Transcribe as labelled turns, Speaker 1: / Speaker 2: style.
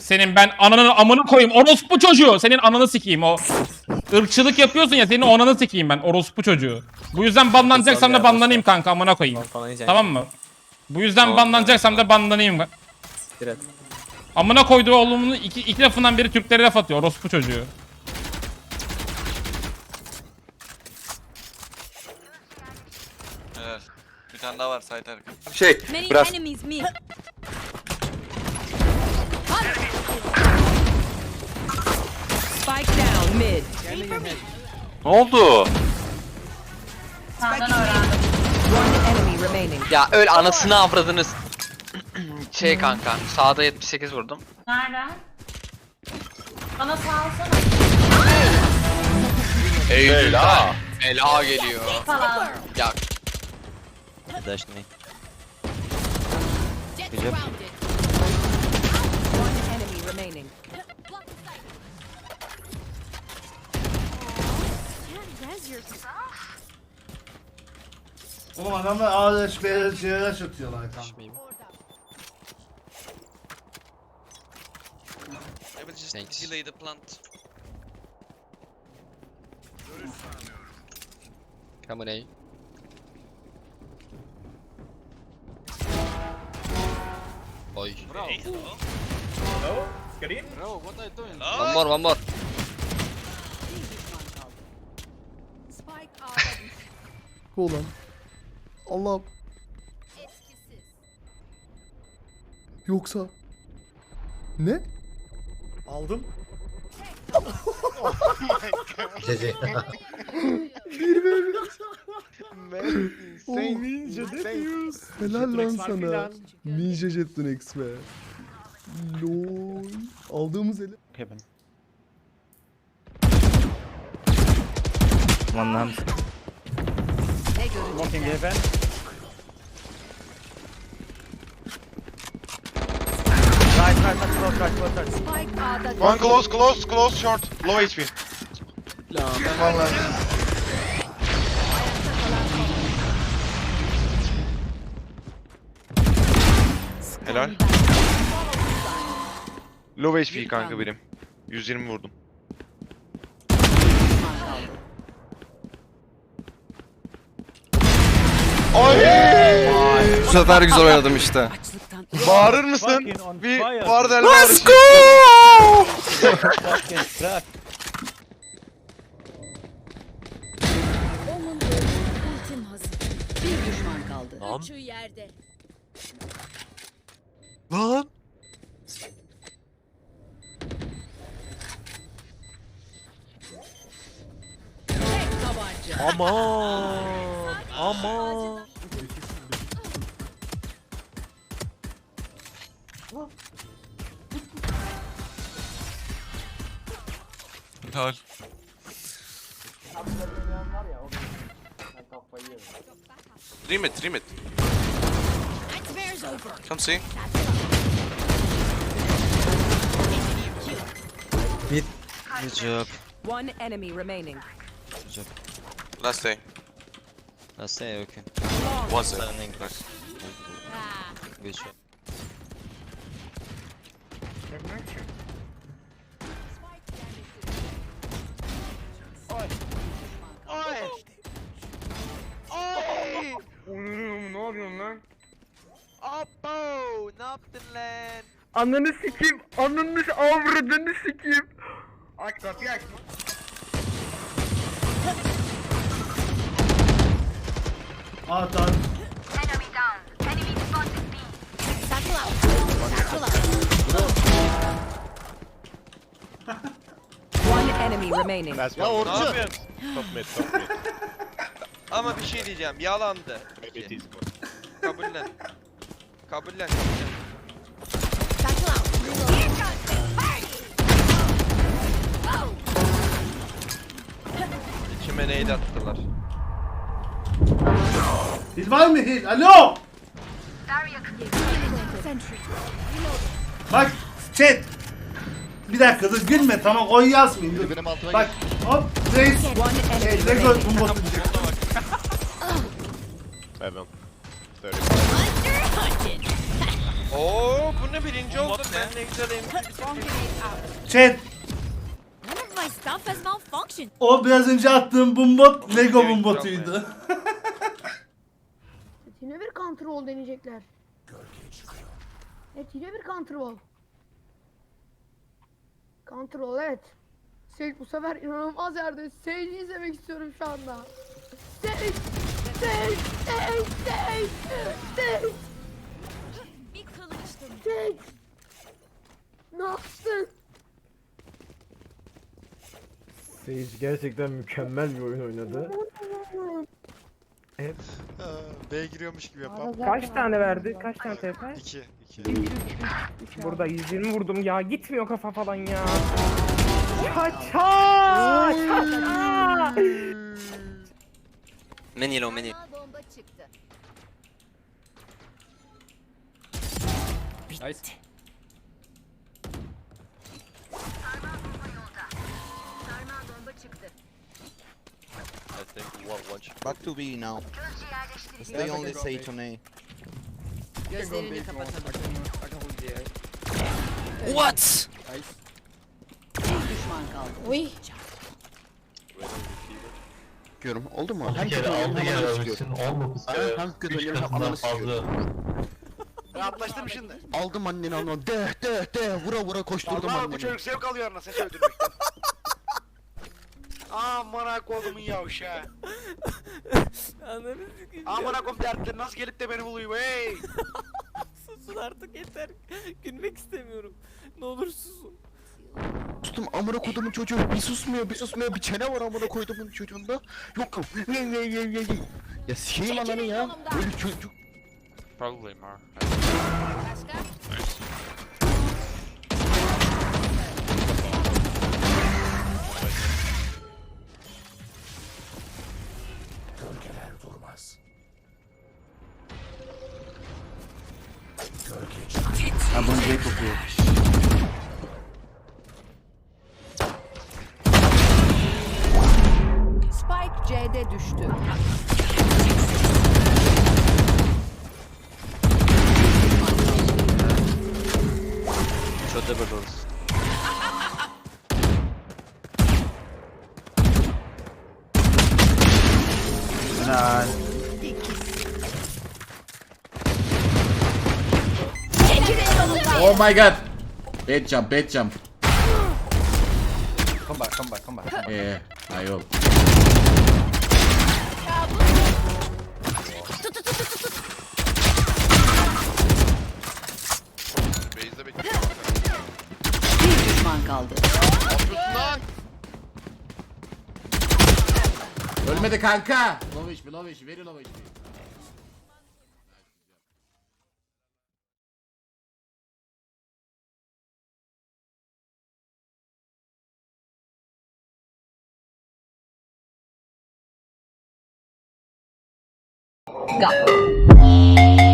Speaker 1: Senin ben ananı amını koyayım. Orospu çocuğu. Senin ananı sikeyim o. Irkçılık yapıyorsun ya senin ananı sikeyim ben. Orospu çocuğu. Bu yüzden banlanacaksam da banlanayım kanka amına koyayım. Tamam mı? Bu yüzden banlanacaksam da banlanayım.
Speaker 2: Direkt.
Speaker 1: Amına koyduğu oğlumun iki, iki lafından biri Türklere laf atıyor. Orospu çocuğu.
Speaker 3: Evet. Bir tane daha var arka.
Speaker 4: Şey
Speaker 5: Many
Speaker 4: biraz
Speaker 5: enemies me.
Speaker 6: Spike down mid.
Speaker 4: ne oldu?
Speaker 7: Senden öğrendim.
Speaker 6: One enemy remaining.
Speaker 8: Ya öyle anasını avradınız. şey kanka sağda 78 vurdum.
Speaker 7: Nerede? Bana sağ alsana.
Speaker 8: Ela. Ela geliyor.
Speaker 7: Falan.
Speaker 8: Ya
Speaker 2: Dash me.
Speaker 6: One enemy remaining.
Speaker 9: Oğlum adamlar beyler şeyler atıyorlar kanka.
Speaker 3: I will just
Speaker 8: Thanks.
Speaker 3: delay the plant.
Speaker 8: come on A. Oy.
Speaker 3: Bro. Bro, what are you doing?
Speaker 8: One more one more.
Speaker 10: Ulan. Allah'ım.
Speaker 5: etkisiz.
Speaker 10: Yoksa. Ne?
Speaker 9: Aldım.
Speaker 10: Helal lan sana. Ninja Jet'ten X be. Lol. Aldığımız eli.
Speaker 2: Heaven. One lamp.
Speaker 6: Ne görecekler?
Speaker 2: Walking heaven. Right, right, right, close, right, close, right.
Speaker 6: Spike A'da
Speaker 4: One close close close short. Low HP. Helal. Low HP kanka benim. 120 vurdum.
Speaker 10: Bu sefer güzel oynadım işte.
Speaker 4: Bağırır mısın?
Speaker 2: Fucking on
Speaker 4: Bir
Speaker 2: fire.
Speaker 4: var derler. Let's go!
Speaker 2: Fucking crack.
Speaker 5: Omun ultim hazır.
Speaker 6: bir düşman kaldı.
Speaker 5: Üçü yerde.
Speaker 4: Lan.
Speaker 6: Tek tabanca.
Speaker 2: Aman. Aman.
Speaker 3: Helal. Dream it, dream it.
Speaker 5: Nightmare's.
Speaker 3: Come see.
Speaker 2: Good job.
Speaker 6: One enemy remaining.
Speaker 3: Last day.
Speaker 2: Let's say okay.
Speaker 3: One day.
Speaker 2: Standing.
Speaker 5: Ah.
Speaker 2: Good shot.
Speaker 4: Oğlum ne yapıyorsun lan?
Speaker 8: Abo, ne yaptın lan?
Speaker 9: Ananı sikeyim. Ananı avradını sikeyim. Aç kapıyı aç. Aa tamam.
Speaker 5: Satchel out. Satchel out.
Speaker 6: One enemy remaining.
Speaker 3: Ya
Speaker 4: Ne yapıyorsun?
Speaker 3: Ama bir şey diyeceğim. Yalandı. Kabullen. Kabullen, kabullen.
Speaker 5: Satchel out.
Speaker 3: İçime neydi attılar.
Speaker 9: Hil var mı hil? Alo. Bak chat. Bir dakika dur gülme tamam oy yazmayın dur. Bak hop Şey
Speaker 6: remaining.
Speaker 9: Dragon bombası diyecek.
Speaker 5: Hunted.
Speaker 3: Oo bu ne birinci oldum ben ne güzel.
Speaker 9: Chat o biraz önce attığım bumbot Lego bumbotuydu.
Speaker 11: Kontrol deneyecekler. Evet yine bir kontrol. Kontrol evet. Sage bu sefer inanılmaz yerde. Sage'i izlemek istiyorum şu anda. Sage! Sage! Sage! Sage! Sage!
Speaker 5: Bir kılıçtım.
Speaker 11: Sage! Ne yaptın?
Speaker 12: Sage gerçekten mükemmel bir oyun oynadı.
Speaker 13: B giriyormuş gibi yapalım.
Speaker 12: Kaç tane verdi? Kaç tane TP?
Speaker 13: 2. 2.
Speaker 12: Burada 120 vurdum ya. Gitmiyor kafa falan ya. Çaça! Çaça!
Speaker 2: Many low many.
Speaker 5: Bomba çıktı.
Speaker 1: Nice.
Speaker 2: Think one
Speaker 13: Back to B now. Stay only say to me.
Speaker 6: Gözlerini kapatalım.
Speaker 2: What?
Speaker 6: Bir düşman kaldı.
Speaker 5: Uy.
Speaker 13: Diyorum. Oldu mu? Hem kötü oynuyorum hem ananı sıkıyorum. Aynen, Hem kötü oynuyorum hem ananı sıkıyorum.
Speaker 12: Rahatlaştım şimdi.
Speaker 13: Aldım anneni ananı. De de de vura vura koşturdum
Speaker 12: Allah bu
Speaker 13: anneni.
Speaker 12: çocuk zevk alıyor anasını öldürmekten. Amına kodumun yavşağı. Amına kodum dertleri nasıl gelip de beni buluyor hey.
Speaker 2: Susun artık yeter. Gülmek istemiyorum. Ne olur susun.
Speaker 13: Sustum amına kodumun çocuğu. Bir susmuyor bir susmuyor. Bir çene var amına koydumun çocuğunda. Yok yok. Ye ye ye ye ye. Ya sikeyim ananı ya. Böyle çocuk.
Speaker 2: Probably more.
Speaker 5: Başka?
Speaker 13: Ha bunu direkt kokuyor.
Speaker 6: Spike C'de düştü.
Speaker 14: Oh my god. Bad jump, bad jump.
Speaker 13: Come back come back come back.
Speaker 14: Ee, ayol.
Speaker 3: Base'de bekliyorum.
Speaker 6: Bir düşman kaldı.
Speaker 14: Ölmedi kanka. Low HP, low HP, very low HP.
Speaker 6: legal.